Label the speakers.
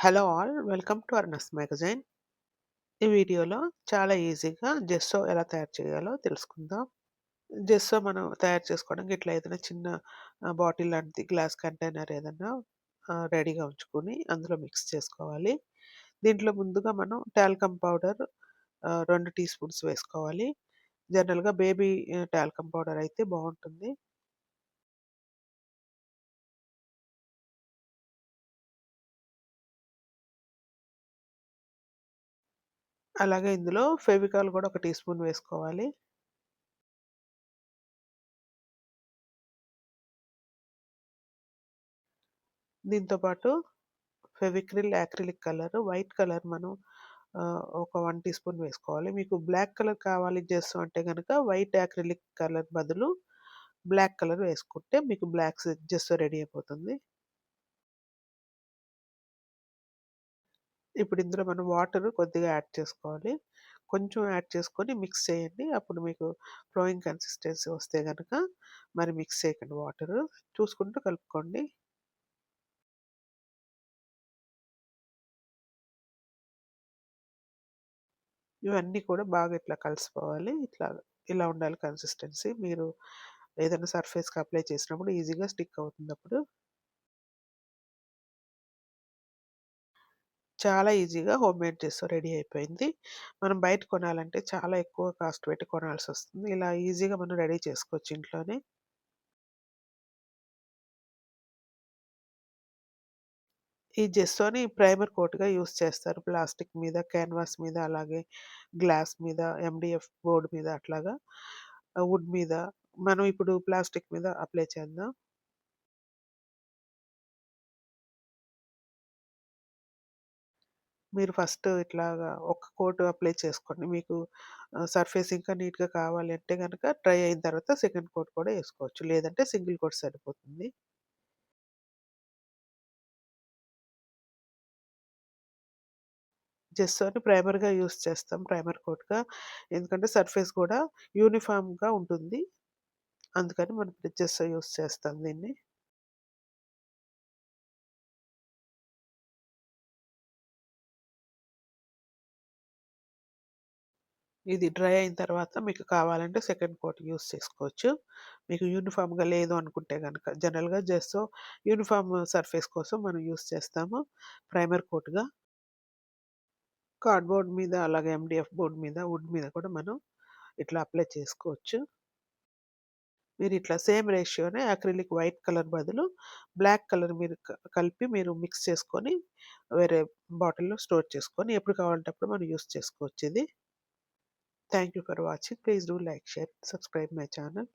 Speaker 1: Hello all welcome to Arnas magazine ఈ వీడియోలో చాలా ఈజీగా జెస్సో ఎలా తయారు చేయాలో తెలుసుకుందాం. జెస్సో మనం తయారు చేసుకోవడానికి ఇట్లా ఏదైనా చిన్న బాటిల్ లాంటిది గ్లాస్ కంటైనర్ ఏదైనా రెడీగా ఉంచుకొని అందులో మిక్స్ చేసుకోవాలి. దీంట్లో ముందుగా మనం టాల్కమ్ పౌడర్ రెండు టీ స్పూన్స్ వేసుకోవాలి. జనరల్గా బేబీ టాల్కమ్ పౌడర్ అయితే బాగుంటుంది. అలాగే ఇందులో ఫెవికాల్ కూడా ఒక టీ స్పూన్ వేసుకోవాలి. దీంతో పాటు Fevicryl acrylic colour white colour మనం ఒక వన్ టీ స్పూన్ వేసుకోవాలి. మీకు బ్లాక్ కలర్ కావాలి చేస్తాం అంటే కనుక వైట్ యాక్రిలిక్ కలర్ బదులు బ్లాక్ కలర్ వేసుకుంటే మీకు బ్లాక్ జస్ట్ రెడీ అయిపోతుంది. ఇప్పుడు ఇందులో మనం వాటర్ కొద్దిగా యాడ్ చేసుకోవాలి. కొంచెం యాడ్ చేసుకొని మిక్స్ చేయండి. అప్పుడు మీకు ఫ్లోయింగ్ కన్సిస్టెన్సీ వస్తే కనుక మరి మిక్స్ చేయకండి వాటర్. చూసుకుంటూ కలుపుకోండి. ఇవన్నీ కూడా బాగా ఇట్లా కలిసిపోవాలి. ఇట్లా ఇలా ఉండాలి కన్సిస్టెన్సీ. మీరు ఏదైనా సర్ఫేస్కి అప్లై చేసినప్పుడు ఈజీగా స్టిక్ అవుతుంది అప్పుడు. చాలా ఈజీగా హోమ్ మేడ్ చేస్తూ రెడీ అయిపోయింది. మనం బయట కొనాలంటే చాలా ఎక్కువ కాస్ట్ పెట్టి కొనాల్సి వస్తుంది. ఇలా ఈజీగా మనం రెడీ చేసుకోవచ్చు ఇంట్లోనే. ఈ జెస్సోని ప్రైమర్ కోట్గా యూస్ చేస్తారు. ప్లాస్టిక్ మీద క్యాన్వాస్ మీద అలాగే గ్లాస్ మీద ఎండిఎఫ్ బోర్డు మీద అట్లాగా వుడ్ మీద. మనం ఇప్పుడు ప్లాస్టిక్ మీద అప్లై చేద్దాం. మీరు ఫస్ట్ ఇట్లాగా ఒక కోట్ అప్లై చేసుకోండి. మీకు సర్ఫేస్ ఇంకా నీట్గా కావాలి అంటే కనుక డ్రై అయిన తర్వాత సెకండ్ కోట్ కూడా వేసుకోవచ్చు. లేదంటే సింగిల్ కోట్ సరిపోతుంది. జెస్సోని ప్రైమర్గా యూస్ చేస్తాం. ప్రైమర్ కోట్గా. ఎందుకంటే సర్ఫేస్ కూడా యూనిఫామ్గా ఉంటుంది. అందుకని మనం జెస్సో యూస్ చేస్తాం దీన్ని. ఇది డ్రై అయిన తర్వాత మీకు కావాలంటే సెకండ్ కోట్ యూస్ చేసుకోవచ్చు. మీకు యూనిఫామ్గా లేదు అనుకుంటే కనుక జనరల్గా జస్ట్ యూనిఫామ్ సర్ఫేస్ కోసం మనం యూస్ చేస్తాము. ప్రైమర్ కోట్గా. కార్డ్బోర్డ్ మీద అలాగే ఎండిఎఫ్ బోర్డ్ మీద వుడ్ మీద కూడా మనం ఇట్లా అప్లై చేసుకోవచ్చు. మీరు ఇట్లా సేమ్ రేషియోనే అక్రిలిక్ వైట్ కలర్ బదులు బ్లాక్ కలర్ మీరు కలిపి మీరు మిక్స్ చేసుకొని వేరే బాటిల్లో స్టోర్ చేసుకొని ఎప్పుడు కావాలంటే అప్పుడు మనం యూస్ చేసుకోవచ్చు ఇది. Thank you for watching. Please do like, share, subscribe my channel.